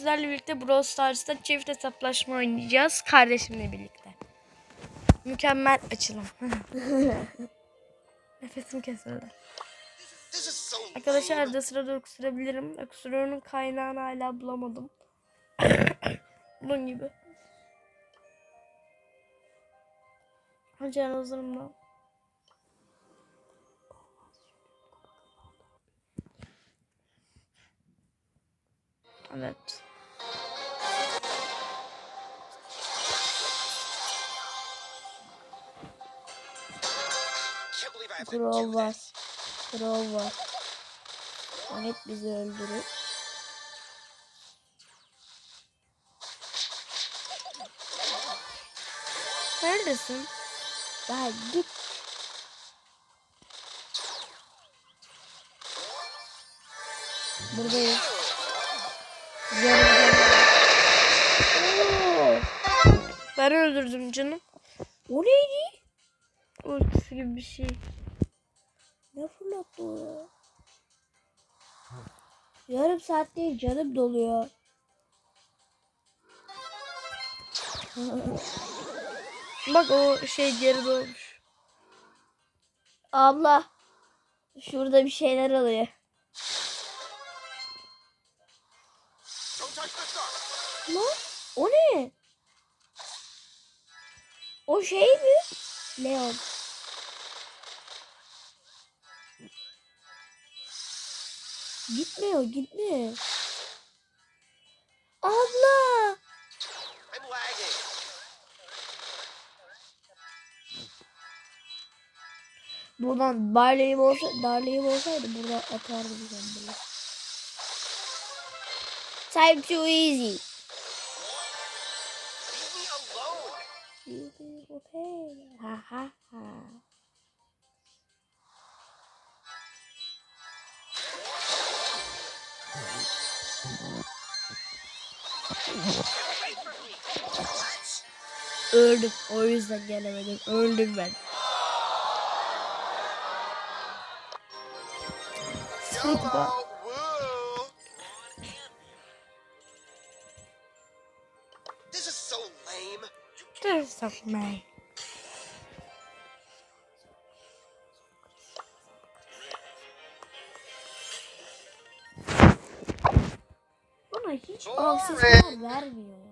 sizlerle birlikte Brawl Stars'ta çift hesaplaşma oynayacağız kardeşimle birlikte. Mükemmel açılım. Nefesim kesildi. Arkadaşlar arada sırada öksürebilirim. Öksürüğünün kaynağını hala bulamadım. Bunun gibi. Hocam hazırım. Evet. Do var. Crow var. Ahmet bizi öldürür. Neredesin? Ya git. Buradayım. Yarın Ben öldürdüm canım. O neydi? Ultisi gibi bir şey. Fırlattı o ya? Yarım saat değil canım doluyor. Bak o şey geri doğmuş. Abla. Şurada bir şeyler oluyor. Lan o ne? O şey mi? Leon. Gitmiyor gitmiyor. Abla. Buradan Barley'im olsa, Darley'im olsaydı burada atardım ben bunu. Time too easy. Leave me alone. Easy, okay. Ha ha ha. Öldüm. O yüzden gelemedim. Öldüm ben. Woo. This is so lame. Hiç aksesuar vermiyor ya.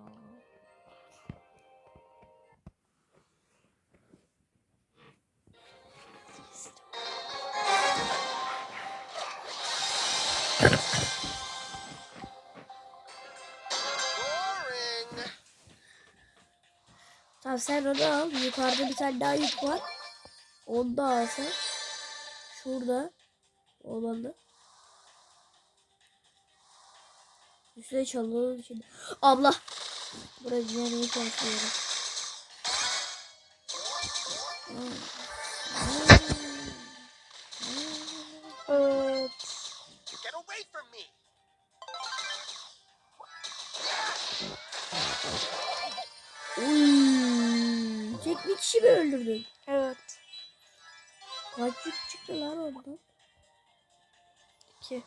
Tamam sen onu al. Yukarıda bir tane daha yük var. Onu da al sen. Şurada. Olmalı. Üstüne çalının içinde. Abla. Buraya dinlemeyi çalışıyorum. Evet. Get away from me. Uy, tek bir kişi mi öldürdün? Evet. Kaç yük çıktı lan oradan? İki.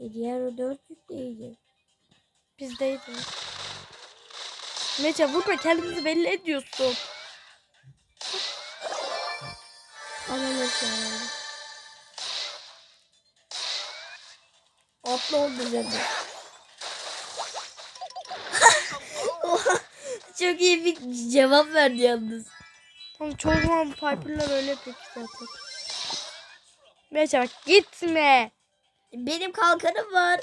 E diğer o dört yük neydi? Bizdeydi. Mece vurma kendimizi belli ediyorsun. Ananas yani. Atla oldu üzerinde. Çok iyi bir cevap verdi yalnız. Oğlum çoğu zaman bu Piper'lar öyle peki zaten. Mece bak gitme. Benim kalkanım var.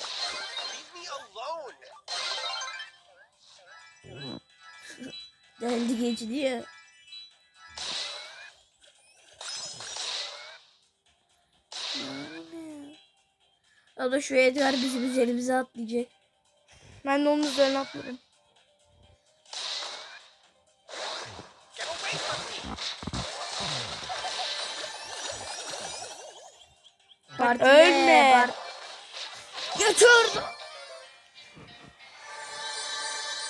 Geçti ya. Ama şu Edgar bizim üzerimize atlayacak. Ben de onun üzerine. Bak Partiye, ölme. part- Götür.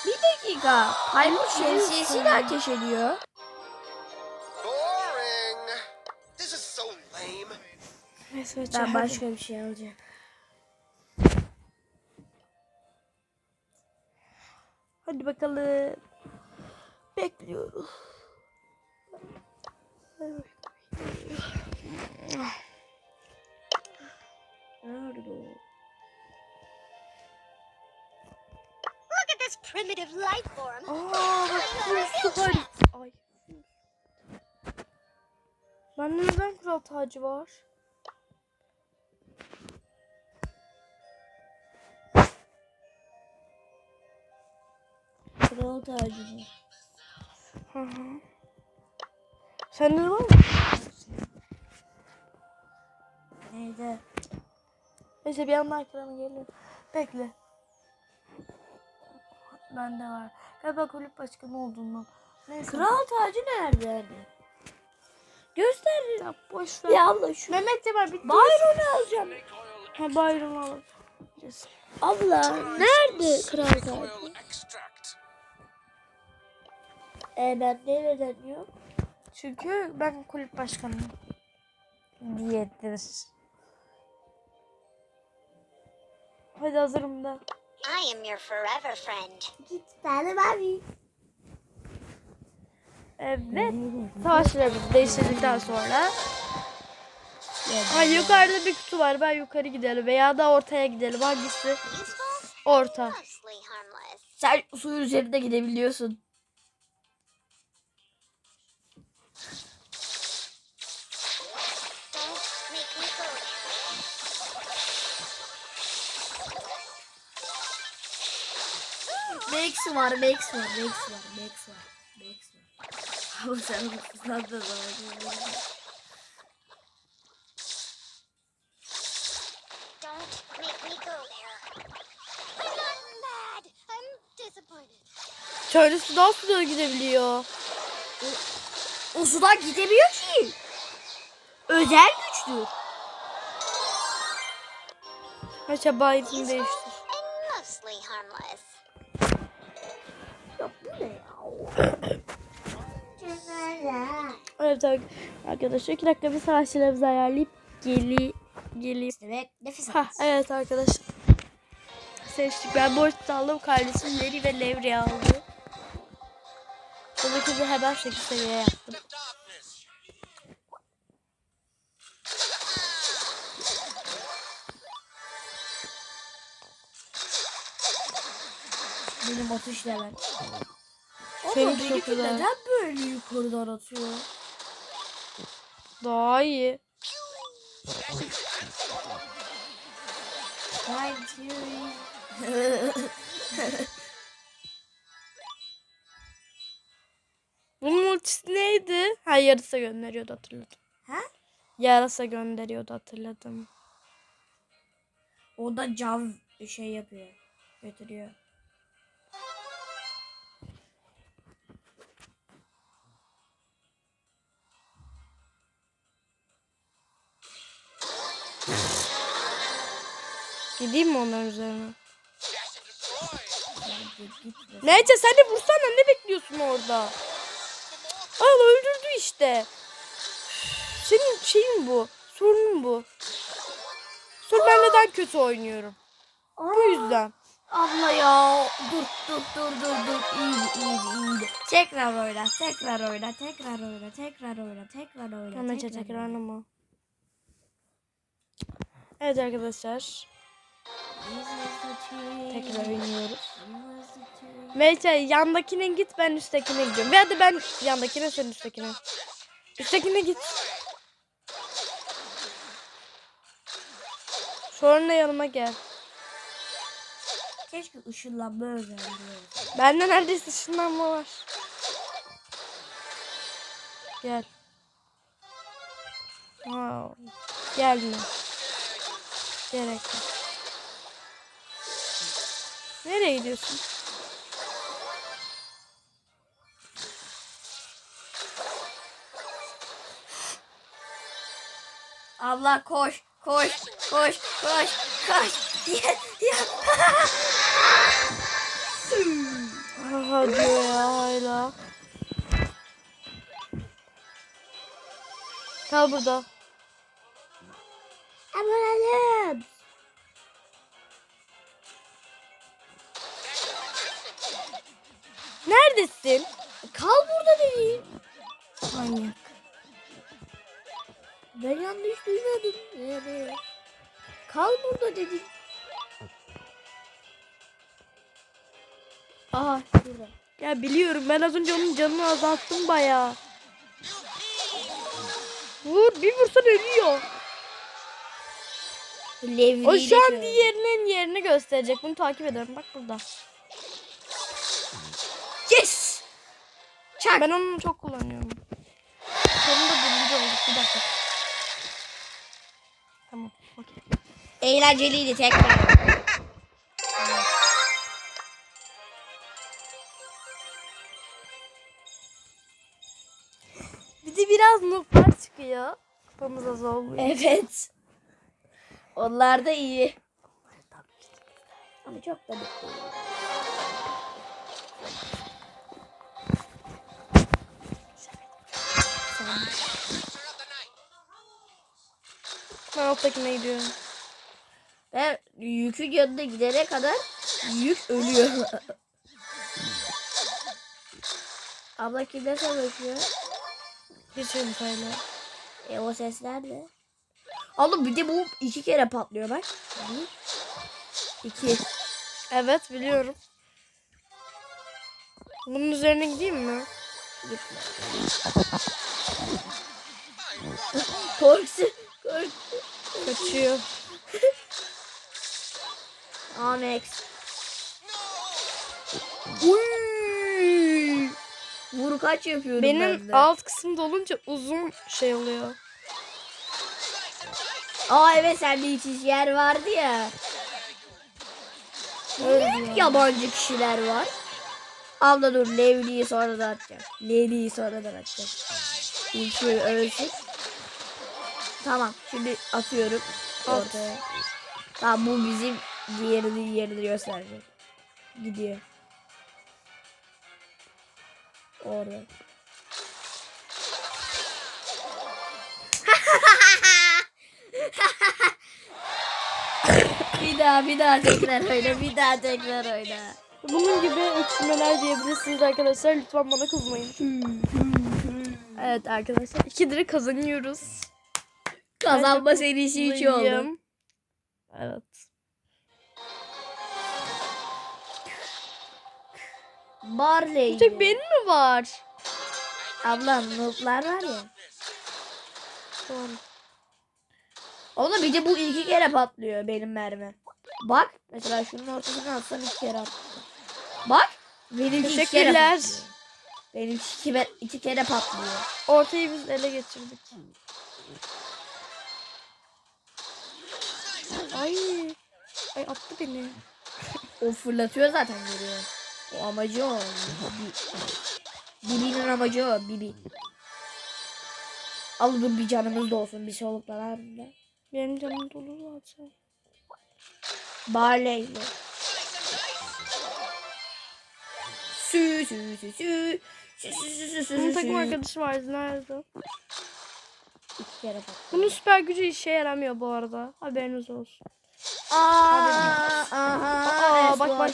Bir dakika. Maymun şemsiyesiyle ateş ediyor. Ben başka bir şey alacağım. Hadi bakalım. Bekliyoruz. Nerede o? This primitive life form. Aa bak bu süper. Ay. Bende neden kural tacı var? Kral tacı mı? Hı hı. Sende de var mı? Neydi? Neyse bir yandan ekrana geliyor. Bekle. Bende var. Galiba kulüp başkanı olduğundan. Neyse. Kral tacı nerede hani? Göster. Ya boş ver. Ya abla şu. Mehmet bitti. Byron'u alacağım. Ha Byron alalım. Abla nerede kral tacı? E ben nereden yok? Çünkü ben kulüp başkanıyım. Diyedir. Hadi hazırım da. I am your forever friend. Git benim abi. Evet. Savaşlarımızı değiştirdikten sonra. Ha yukarıda bir kutu var. Ben yukarı gidelim veya da ortaya gidelim. Hangisi? Orta. Sen suyun üzerinde gidebiliyorsun. Max var, Max var, Max var, Max var, Max var. Ama sen sen de zaman. Şöyle sudan suda gidebiliyor. O sudan gidemiyor ki. Özel güçlü. Haşa bayitini değiştir. Evet ar- arkadaşlar iki dakika bir savaşçılarımızı ayarlayıp geli geleyim. Demek nefes Ha evet arkadaşlar. Seçtik. Ben boş aldım. Kardeşim Leri ve Levri aldı. Buradaki bir hemen 8 seviye yaptım. Benim atış level. Senin çok güzel. neden böyle yukarıdan atıyor? Daha iyi. Bunun ultisi neydi? Ha yarısa gönderiyordu hatırladım. ha? Yarasa gönderiyordu hatırladım. O da cav şey yapıyor. Götürüyor. Gideyim mi onların üzerine? Neyse sen de vursana ne bekliyorsun orada? Al öldürdü işte. Senin şeyin bu. Sorunun bu. Sor ben neden kötü oynuyorum. Bu yüzden. Abla ya dur dur dur dur dur iyiydi iyiydi iyiydi. Tekrar oyna tekrar oyna tekrar oyna tekrar oyna tekrar oyna. Mehmet'e tekrar tekrar oyna. ama. Evet arkadaşlar. Tekrar oynuyoruz. Meyce yandakine git ben üsttekine gidiyorum. Veya da ben yandakine sen üsttekine. Üsttekine git. Sonra yanıma gel. Keşke ışınlanma özelliği. Bende neredeyse ışınlanma var. Gel. Wow. Gelme. Gerek yok. Nereye gidiyorsun? Abla koş koş koş koş koş. Ya, ya. Aha diyor ya hala. Kal burada. Aman Neredesin? Kal burada dedim. Manyak. Ben yanlış duymadım. Yani. Kal burada dedim. Aha şurada. Ya biliyorum ben az önce onun canını azalttım bayağı. Vur bir vursan ölüyor. Levri'yi O şu an diğerinin yerini gösterecek. Bunu takip edelim. Bak burada. Yes! Çak. Ben onu çok kullanıyorum. Sonunda birinci olduk. Bir dakika. Tamam. Okey. Eğlenceliydi tekrar. Bir de biraz nooblar çıkıyor. Kafamıza zorluyor. Evet. Onlar da iyi. Ama çok da mutlu. Ben alttakine gidiyorum. Ve yükün yanına gidene kadar yük ölüyor. Abla kimle savaşıyor? Geçelim söyle. E o sesler ne? Abla bir de bu iki kere patlıyor bak. Bir, iki. Evet biliyorum. Bunun üzerine gideyim mi? Gitme. Korksun. Korksun. Kaçıyor. Amex. Uy! Vur kaç yapıyorum ben Benim de. alt kısım dolunca uzun şey oluyor. Aa evet sende itiş yer vardı ya. Öyle Ne yabancı kişiler var? Abla dur Levli'yi sonradan atacağım. Levli'yi sonradan atacağım. Şöyle ölsün. Tamam şimdi atıyorum At. ortaya. Tamam bu bizim diğerini yerini gösterecek. Gidiyor. Orada. bir daha bir daha tekrar oyna bir daha tekrar oyna. Bunun gibi öksürmeler diyebilirsiniz arkadaşlar. Lütfen bana kızmayın. Evet arkadaşlar. İki lira kazanıyoruz. Kazanma serisi 3 oldu. Evet. Barley. Bir tek benim mi var? Abla nooblar var ya. Doğru. Ona bir de bu iki kere patlıyor benim mermi. Bak mesela şunun ortasına atsam iki kere attı. Bak benim iki kere patlıyor. Benim iki, iki kere patlıyor. Ortayı biz ele geçirdik. Ay. Ay attı beni. O fırlatıyor zaten görüyor. O amacı o. Bi- Bibi'nin amacı o. Bibi. Al dur bir canımız da olsun bir soluklar halinde. Benim canım dolu zaten. Barley mi? Sü sü sü sü. Bunun takım arkadaşı vardı. Nerede? İki kere patlıyor. Bunun süper gücü işe yaramıyor bu arada. Haberiniz olsun. Aa, aha, Aa, bak, bak.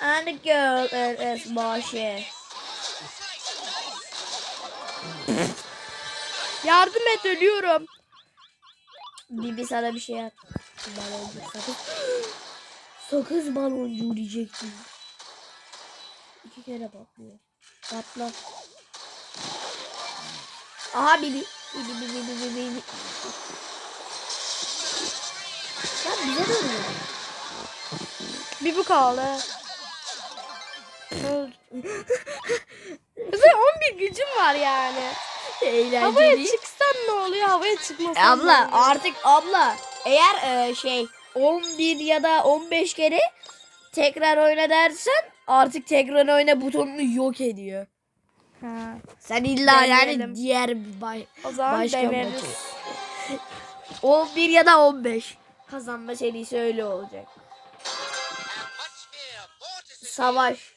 And the girl is es başı. Yardım et ölüyorum. Bibi sana bir şey at. Baloncu sakız. Sakız baloncu diyecektim. İki kere patlıyor. Patla. Aha Bibi. Bibi Bibi Bibi Bibi. Lan bize de oluyor. Bir bu kaldı. Öldü. Kızım 11 gücüm var yani. Havaya Eğlenceli. çıksan ne oluyor? Havaya çıkmasan E, abla ne oluyor? artık abla eğer e, şey 11 ya da 15 kere tekrar oyna dersen artık tekrar oyna butonunu yok ediyor. Ha, Sen illa Deneyelim. yani diğer bir bay, o zaman başka deneriz. maçı. 11 ya da 15 kazanma serisi öyle olacak. Savaş.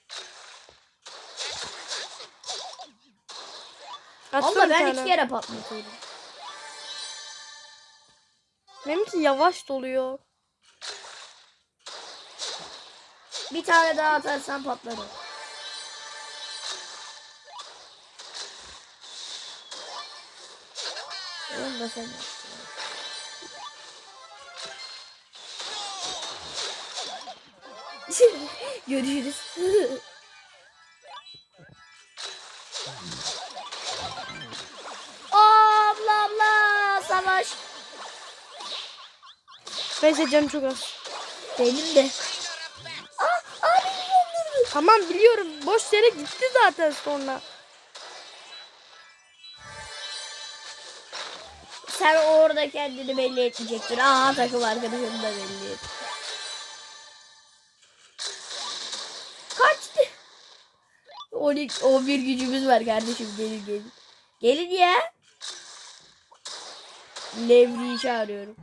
Abla bir ben iki kere patlatıyorum. Benimki yavaş doluyor. Bir tane daha atarsan patlarım. Oğlum da sen Görüşürüz. abla abla savaş. Ben canım çok az. Benim de. Tamam biliyorum. Boş yere gitti zaten sonra. Sen orada kendini belli etmeyecektin. Aa takım arkadaşını da belli et. Kaçtı. 12, 11 gücümüz var kardeşim. Gelin gelin. Gelin ya. Levri'yi çağırıyorum.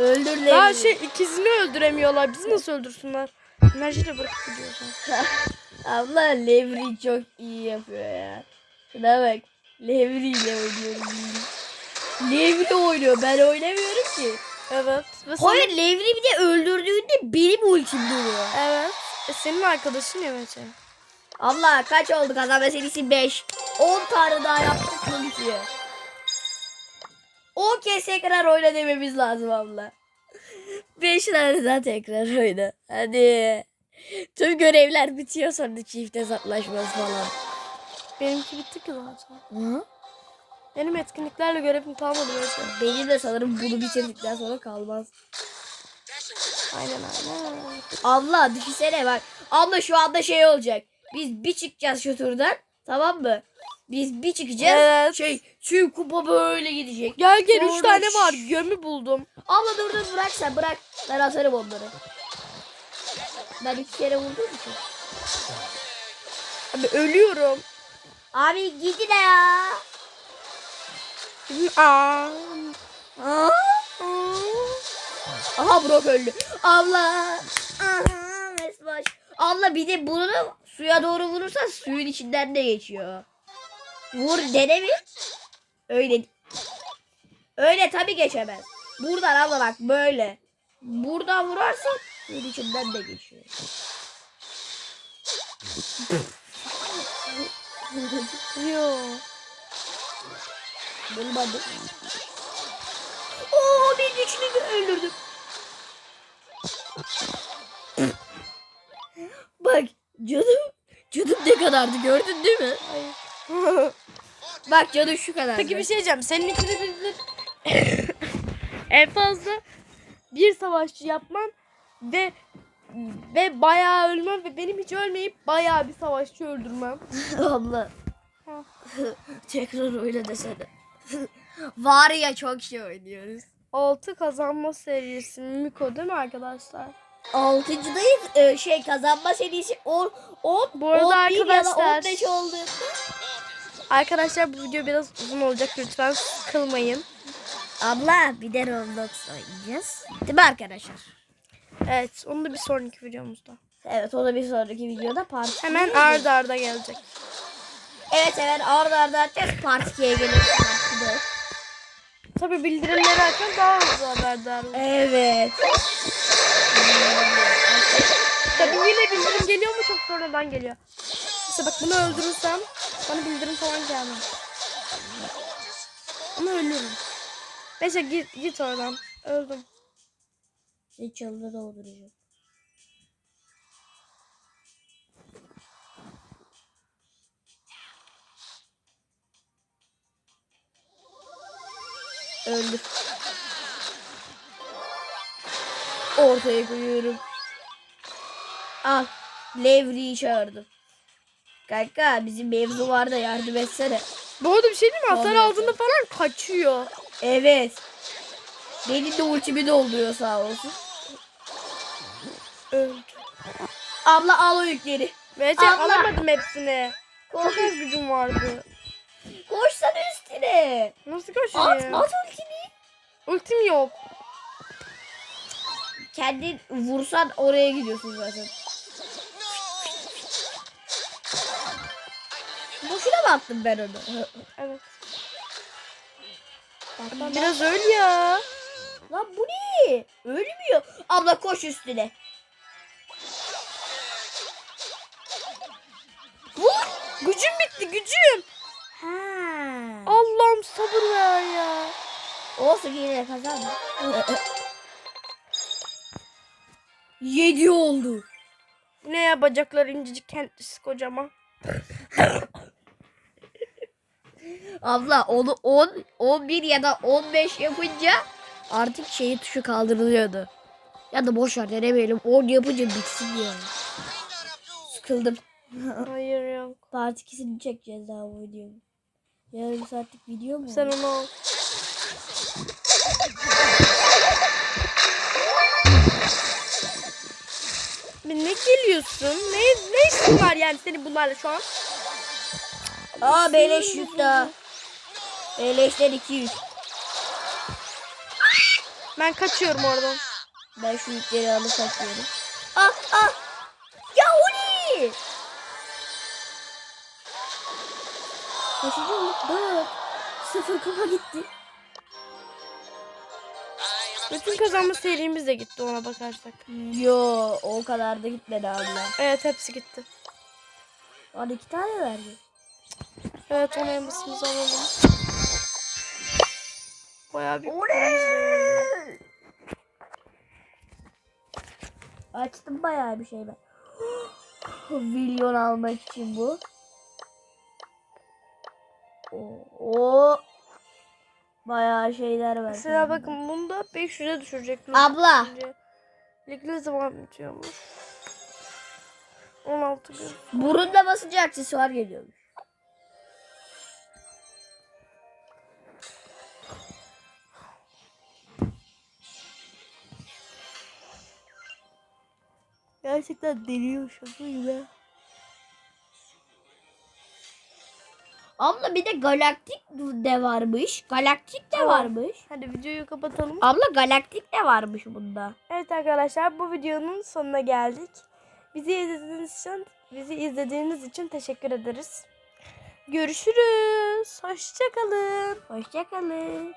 Öldür. Daha şey ikizini öldüremiyorlar. Bizi nasıl öldürsünler? Enerji de bırakıp gidiyorlar. Abla Levri çok iyi yapıyor ya. Şuna bak. Levri ile oynuyorum. Levri oynuyor. Ben oynamıyorum ki. Evet. Ve Hayır Levri bir de öldürdüğünde benim ultim duruyor. Evet. E, senin arkadaşın ya Mete. Abla kaç oldu kazanma serisi 5. 10 tane daha yaptık mı 10 kez tekrar oyna dememiz lazım abla. 5 tane daha tekrar oyna. Hadi. Tüm görevler bitiyor sonra çift hesaplaşması falan. Benimki bitti ki zaten. Hı? Benim etkinliklerle görevim kalmadı Mete. Benim de sanırım bunu bitirdikten sonra kalmaz. Aynen aynen. Abla düşünsene bak. Abla şu anda şey olacak. Biz bir çıkacağız şu turdan. Tamam mı? Biz bir çıkacağız. Evet. Şey şu kupa böyle gidecek. Gel gel üç Sonra tane var. Gömü buldum. Abla dur dur bırak sen bırak. Ben atarım onları. Ben iki kere vurdum için. Abi ölüyorum. Abi gidin ya. Aa. Aa. Aha Brock öldü. Abla. Aha mesbaş. Abla bir de bunu suya doğru vurursan suyun içinden de geçiyor. Vur dene mi? Öyle. Öyle tabii geçemez. Buradan abla bak böyle. Buradan vurarsan suyun içinden de geçiyor. Yo. Bulmadım. Oo bir güçlü öldürdüm. Bak canım canım ne kadardı gördün değil mi? Hayır. Bak canım şu kadar. Peki bir şey diyeceğim. Senin ikini bildir. en fazla bir savaşçı yapman ve ve bayağı ölmem ve benim hiç ölmeyip bayağı bir savaşçı öldürmem. Abla. Tekrar öyle desene. Var ya çok şey oynuyoruz. 6 kazanma serisi Miko değil mi arkadaşlar? Altıncıdayız. Ee, şey kazanma serisi 10 10 Bu arada 11 ya da arkadaşlar- 15 oldu. Arkadaşlar bu video biraz uzun olacak lütfen sıkılmayın. Abla bir de Roblox oynayacağız. Değil mi arkadaşlar? Evet onu da bir sonraki videomuzda. Evet o da bir sonraki videoda part Hemen arda arda gelecek. Evet evet arda arda açacağız. Part 2'ye gelir. Tabi bildirimleri açın daha hızlı haberdar olun. Evet. Tabi yine bildirim geliyor mu çok sonradan geliyor. İşte bak bunu öldürürsem bana bildirim falan gelmez. Ama ölürüm. Neyse git, git oradan. Öldüm. Çalıda dolduracağım. Öldü. Ortaya koyuyorum. Al. Levri'yi çağırdım. Kanka bizim mevzu var da yardım etsene. Bu arada bir şey değil mi? Hasar Vallahi. altında falan kaçıyor. Evet. Benim de ultimi dolduruyor sağ olsun. Öldü. Abla al o yükleri. Mete Abla. alamadım hepsini. Koş, Çok az gücüm vardı. koşsana üstüne. Nasıl At, koşayım? at ultini. Ultim yok. Kendin vursan oraya gidiyorsun zaten. Boşuna mı attım ben onu? Evet. Biraz öl ya. Lan bu ne? Ölmüyor. Abla koş üstüne. Gücüm bitti gücüm. Ha. Allah'ım sabır ver ya. Olsun yine de kazandı. Yedi oldu. Ne ya bacaklar incecik kendisi kocaman. Abla onu 10, 11 ya da 15 yapınca artık şeyi tuşu kaldırılıyordu. Ya da boş ver denemeyelim. 10 yapınca bitsin yani. Sıkıldım. Hayır yok. Part 2'sini çekeceğiz daha bu videonun. Yarım saatlik video mu? Sen onu al. Ne geliyorsun? Ne, ne işin var yani senin bunlarla şu an? Aa beleş yük daha. Beleşler 2 yük. Ben kaçıyorum oradan. Ben şu yükleri alıp kaçıyorum. Ah ah. Ya? Kaçıncı olduk? 4. Sıfır kupa gitti. Bütün kazanma serimiz de gitti ona bakarsak. Yo o kadar da gitmedi abla. Evet hepsi gitti. Bana iki tane verdi. Evet ona elmasımızı alalım. Bayağı bir Açtım bayağı bir şey ben. Milyon almak için bu. Oo. Bayağı şeyler var. Mesela bakın bunu da 500'e düşürecek. Abla. Lig ne zaman bitiyormuş? 16 gün. Burunda basınca aksesuar geliyormuş. Gerçekten deliyor şaka gibi. Abla bir de galaktik de varmış. Galaktik de Tamam. varmış. Hadi videoyu kapatalım. Abla galaktik de varmış bunda. Evet arkadaşlar bu videonun sonuna geldik. Bizi izlediğiniz için bizi izlediğiniz için teşekkür ederiz. Görüşürüz. Hoşçakalın. Hoşçakalın.